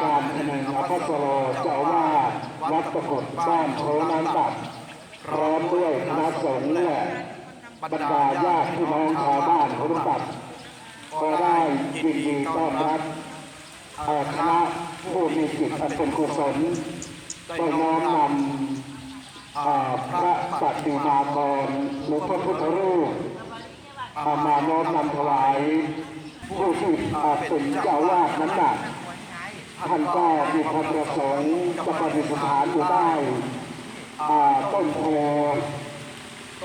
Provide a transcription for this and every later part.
การพนังอภัสโรเจ้าอาวาวัดประกฏบ้านโพนันตับพร้อมด้วยคณะสงฆ์และบรรดาญาติพี่น้องชาวบ้านโพนันตับก็ได้ยินดีต้อนรับคณะผู้มีจิตอันเป็นกุศลได้น้อมนำพระปฏิมากรหรือพระพุทธรูปมาน้อมนำถวายผู้ที่อาเป็นเจ้าวาดนั้นน่ะ ท่านก็มีความประสงค์จะปฏิสถานอยู่ได้ต้นโพ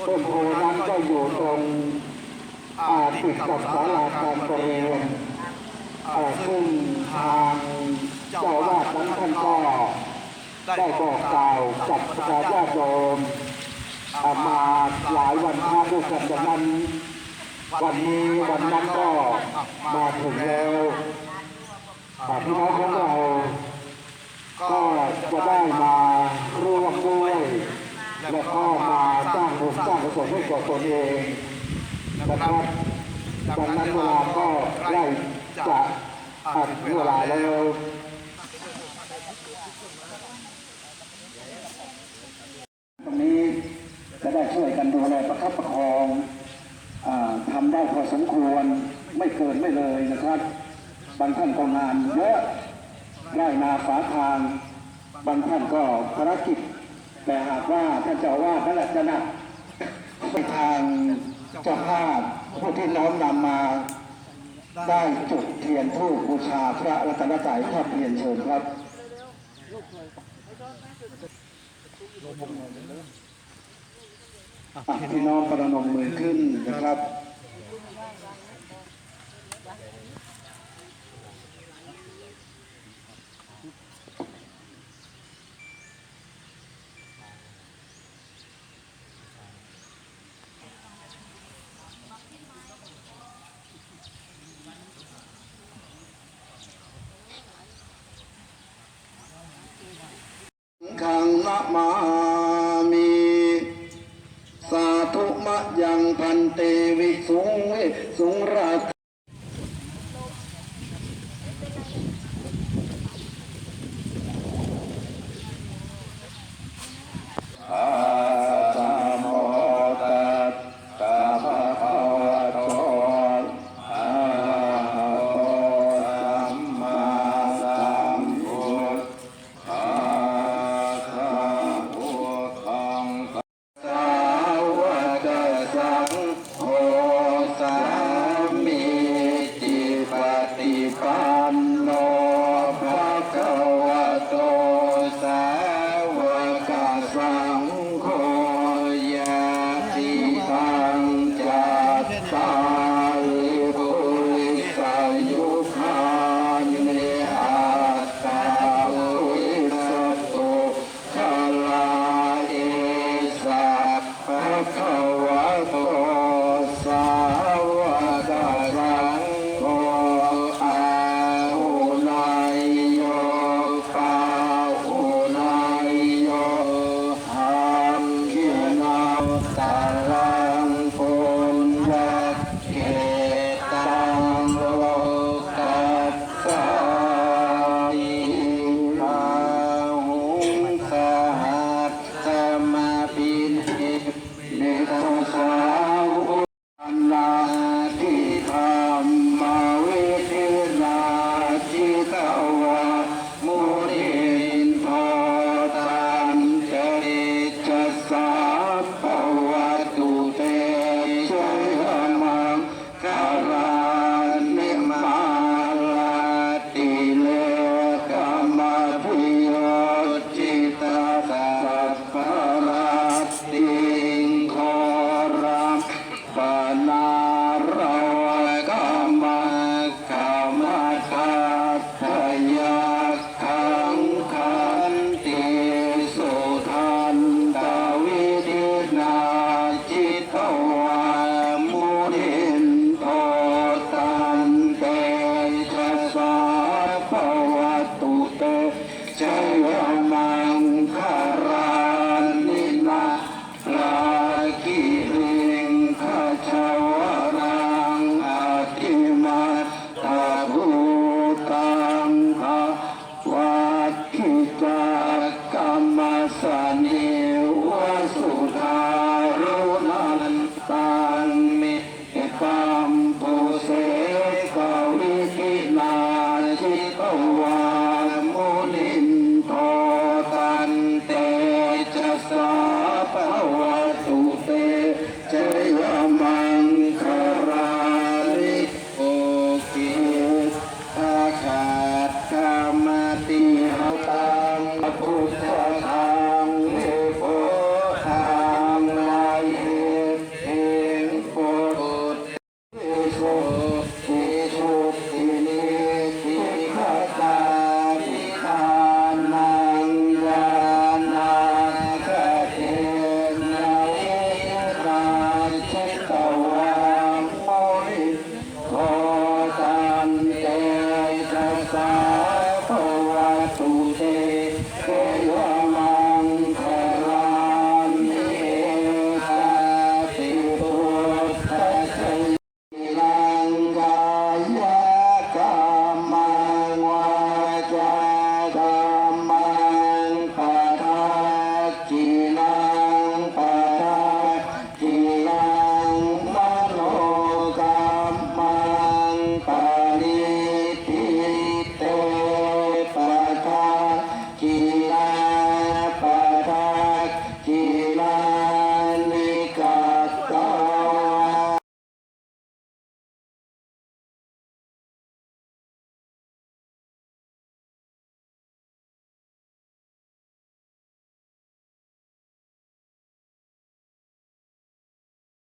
ต้นโพนั้นก็อยู่ตรงติดกับศาลาการประเรียนอ่าซึ่งทางเจ้าวาดนั้นท่านก็ได้บอกกล่าวกับประชาญาโยมมาหลายวันพระด้วยกันดังนั้นวันนี้วันนั้นก็มาถึงแล้ว อ่าพี่น้องของเราก็จะได้มาร่วมด้วยแล้วก็มาสร้างบุญสร้างกุศลให้กับตนเองนะครับดังนั้นเวลาก็ใกล้จะอัดเวลาแล้วตรงนี้จะได้ช่วยกันดูแลประคับประคองอทำได้พอสมควรไม่เกินไม่เลยนะครับ บางท่านก็งานเยอะไร่นาฝาทาง บางท่านก็ภารกิจ แต่หากว่าท่านเจ้าว่าสนั่นแหละจะหนักไปทางเจ้าภาพผู้ที่น้อมนำมาได้จุดเทียนธูปบูชาพระรัตนตรัยทอดเทียนเชิญครับพี่น้องประนมมือขึ้นนะครับ মা